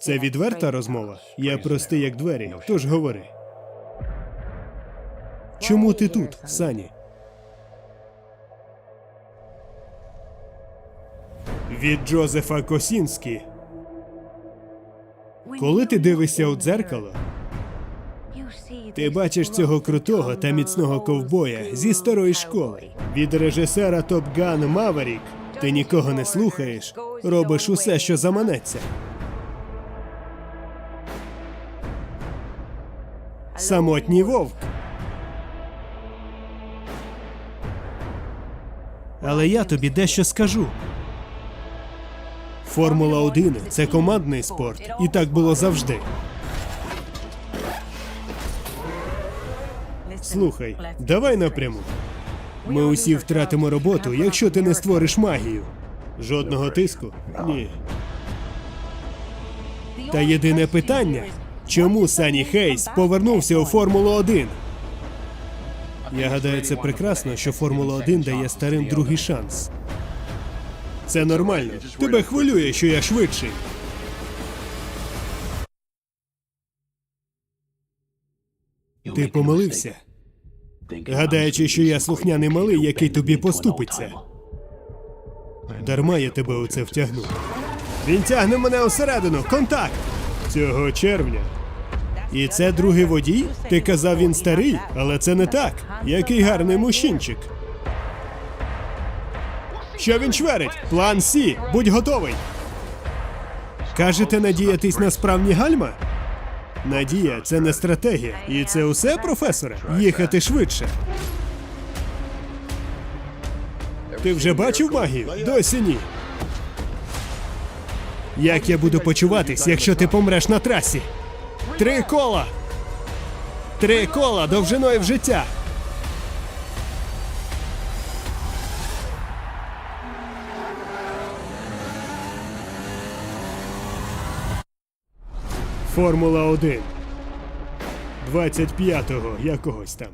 Це відверта розмова. Я простий як двері, тож говори. Чому ти тут, Сані? Від Джозефа Косінські. Коли ти дивишся у дзеркало, ти бачиш цього крутого та міцного ковбоя зі старої школи. Від режисера Топ Ган Маверік ти нікого не слухаєш, робиш усе, що заманеться. Самотній вовк. Але я тобі дещо скажу. Формула 1 – це командний спорт, і так було завжди. Слухай, давай напряму. Ми усі втратимо роботу, якщо ти не створиш магію. Жодного тиску? Ні. Та єдине питання: чому Сані Хейс повернувся у Формулу 1? Я гадаю, це прекрасно, що Формула 1 дає старим другий шанс. Це нормально. Тебе хвилює, що я швидший. Ти помилився, гадаючи, що я слухняний малий, який тобі поступиться. Дарма я тебе у це втягнув. Він тягне мене усередину. Контакт! Цього червня. І це другий водій? Ти казав він старий, але це не так. Який гарний мужчинчик. Що він чверить? План Сі, будь готовий. Кажете надіятись на справні гальма? Надія це не стратегія. І це усе, професоре? Їхати швидше. Ти вже бачив магію? Досі ні. Як я буду почуватись, якщо ти помреш на трасі? Три кола! Три кола довжиною в життя. Формула 1. 25-го якогось там.